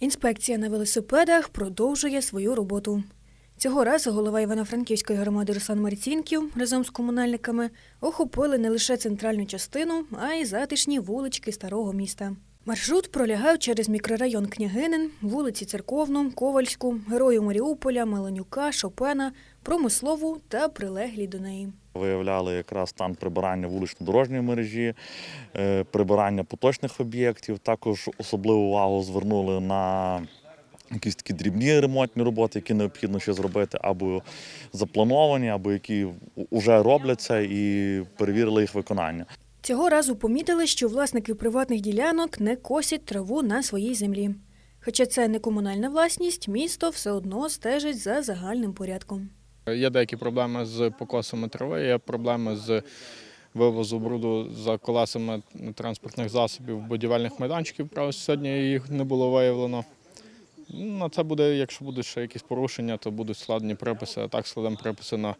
Інспекція на велосипедах продовжує свою роботу. Цього разу голова Івано-Франківської громади Руслан Марцінків разом з комунальниками охопили не лише центральну частину, а й затишні вулички старого міста. Маршрут пролягав через мікрорайон Княгинин, вулиці Церковну, Ковальську, Герою Маріуполя, Меленюка, Шопена, Промислову та прилеглі до неї. Виявляли якраз стан прибирання вулично-дорожньої мережі, е, прибирання поточних об'єктів. Також особливу увагу звернули на якісь такі дрібні ремонтні роботи, які необхідно ще зробити, або заплановані, або які вже робляться, і перевірили їх виконання. Цього разу помітили, що власники приватних ділянок не косять траву на своїй землі. Хоча це не комунальна власність, місто все одно стежить за загальним порядком. Є деякі проблеми з покосами трави, є проблеми з вивозу бруду за колесами транспортних засобів будівельних майданчиків. Правда, сьогодні їх не було виявлено. На це буде, якщо будуть ще якісь порушення, то будуть складені приписи. А так складемо приписи на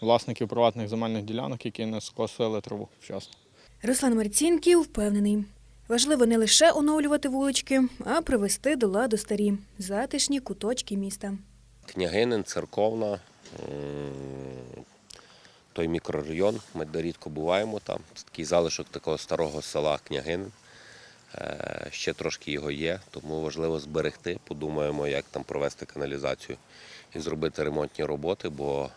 власників приватних земельних ділянок, які не скосили траву вчасно. Руслан Марцінків впевнений. Важливо не лише оновлювати вулички, а привести до ладу старі, затишні куточки міста. Княгинин, церковна, той мікрорайон. Ми рідко буваємо там. Це такий залишок такого старого села Княгинин. Е, Ще трошки його є, тому важливо зберегти. Подумаємо, як там провести каналізацію і зробити ремонтні роботи, бо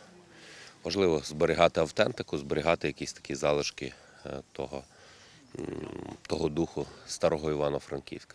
важливо зберігати автентику, зберігати якісь такі залишки того, того духу старого Івано-Франківська.